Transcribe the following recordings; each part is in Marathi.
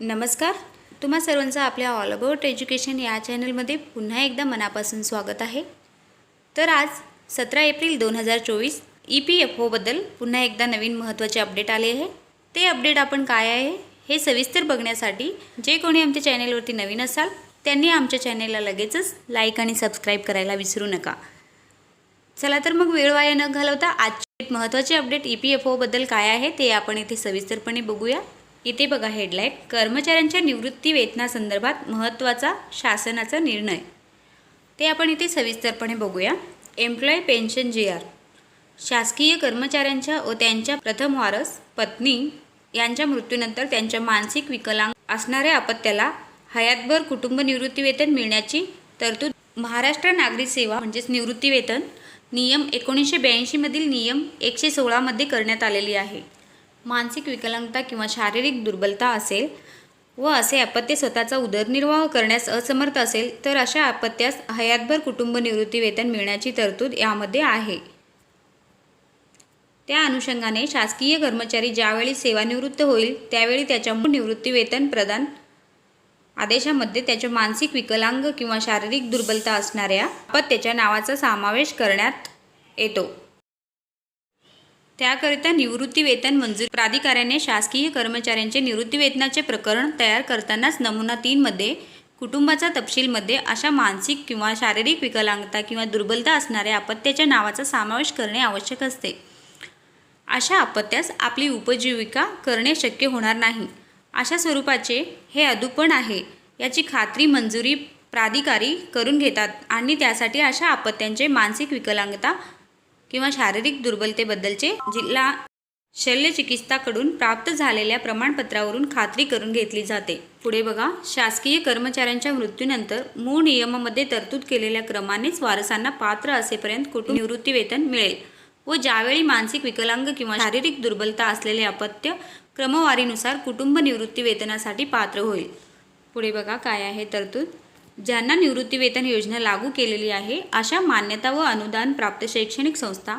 नमस्कार. तुम्हा सर्वांचं आपल्या ऑल अबाउट एज्युकेशन या चॅनलमध्ये पुन्हा एकदा मनापासून स्वागत आहे. तर आज सतरा एप्रिल दोन हजार चोवीस ई पी एफ ओबद्दल पुन्हा एकदा नवीन महत्त्वाचे अपडेट आले आहे. ते अपडेट आपण काय आहे हे सविस्तर बघण्यासाठी जे कोणी आमच्या चॅनेलवरती नवीन असाल त्यांनी आमच्या चॅनेलला लगेचच लाईक आणि सबस्क्राईब करायला विसरू नका. चला तर मग वेळ वाया न घालवता आजचे महत्त्वाचे अपडेट ई पी एफ ओबद्दल काय आहे ते आपण इथे सविस्तरपणे बघूया. इथे बघा हेडलाईन कर्मचाऱ्यांच्या निवृत्ती वेतनासंदर्भात महत्त्वाचा शासनाचा निर्णय. ते आपण इथे सविस्तरपणे बघूया. एम्प्लॉय पेन्शन जी आर शासकीय कर्मचाऱ्यांच्या व त्यांच्या प्रथम वारस पत्नी यांच्या मृत्यूनंतर त्यांच्या मानसिक विकलांग असणाऱ्या अपत्याला हयातभर कुटुंब निवृत्तीवेतन मिळण्याची तरतूद. महाराष्ट्र नागरी सेवा म्हणजेच निवृत्तीवेतन नियम एकोणीसशे ब्याऐंशीमधील नियम एकशे सोळामध्ये करण्यात आलेली आहे. मानसिक विकलांगता किंवा शारीरिक दुर्बलता असेल व असे अपत्य स्वतःचा उदरनिर्वाह करण्यास असमर्थ असेल तर अशा अपत्यास हयातभर कुटुंब निवृत्ती वेतन मिळण्याची तरतूद यामध्ये आहे. त्या अनुषंगाने शासकीय कर्मचारी ज्यावेळी सेवानिवृत्त होईल त्यावेळी त्याच्या मूळ निवृत्ती वेतन प्रदान आदेशामध्ये त्याच्या मानसिक विकलांग किंवा शारीरिक दुर्बलता असणाऱ्या अपत्याच्या नावाचा समावेश करण्यात येतो. त्याकरिता निवृत्तीवेतन मंजूर. प्राधिकाऱ्याने शासकीय कर्मचाऱ्यांचे निवृत्तीवेतनाचे प्रकरण तयार करतानाच नमुना तीनमध्ये कुटुंबाचा तपशीलमध्ये अशा मानसिक किंवा शारीरिक विकलांगता किंवा दुर्बलता असणाऱ्या अपत्याच्या नावाचा समावेश करणे आवश्यक असते. अशा अपत्यास आपली उपजीविका करणे शक्य होणार नाही. अशा स्वरूपाचे हे अदुपण आहे याची खात्री मंजुरी प्राधिकारी करून घेतात आणि त्यासाठी अशा अपत्यांचे मानसिक विकलांगता किंवा शारीरिक दुर्बलतेबद्दलचे जिल्हा शल्यचिकित्साकडून प्राप्त झालेल्या प्रमाणपत्रावरून खात्री करून घेतली जाते. पुढे बघा. शासकीय कर्मचाऱ्यांच्या मृत्यूनंतर मूळ नियमामध्ये तरतूद केलेल्या क्रमानेच वारसांना पात्र असेपर्यंत कुटुंब निवृत्तीवेतन मिळेल व ज्यावेळी मानसिक विकलांग किंवा शारीरिक दुर्बलता असलेले अपत्य क्रमवारीनुसार कुटुंब निवृत्तीवेतनासाठी पात्र होईल. पुढे बघा. काय आहे तरतूद? ज्यांना निवृत्तीवेतन योजना लागू केलेली आहे अशा मान्यता व अनुदान प्राप्त शैक्षणिक संस्था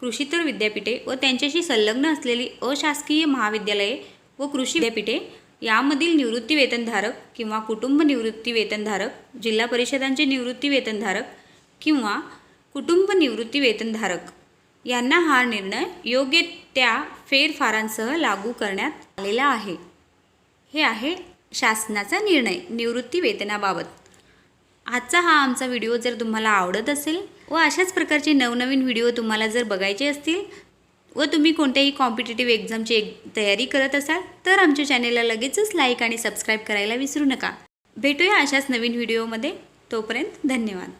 कृषीतर विद्यापीठे व त्यांच्याशी संलग्न असलेली अशासकीय महाविद्यालये व कृषी विद्यापीठे यामधील निवृत्तीवेतनधारक किंवा कुटुंब निवृत्तीवेतनधारक जिल्हा परिषदांचे निवृत्तीवेतनधारक किंवा कुटुंब निवृत्ती वेतनधारक यांना हा निर्णय योग्य त्या फेरफारांसह लागू करण्यात आलेला आहे. हे आहे शासनाचा निर्णय निवृत्ती वेतनाबाबत आजचा हा आमचा व्हिडिओ जर तुम्हाला आवडत असेल व अशाच प्रकारचे नवनवीन व्हिडिओ तुम्हाला जर बघायचे असतील व तुम्ही कोणत्याही कॉम्पिटेटिव्ह एक्झामची एक तयारी करत असाल तर आमच्या चॅनेलला लगेचच लाईक आणि सबस्क्राईब करायला विसरू नका. भेटूया अशाच नवीन व्हिडिओमध्ये. तोपर्यंत धन्यवाद.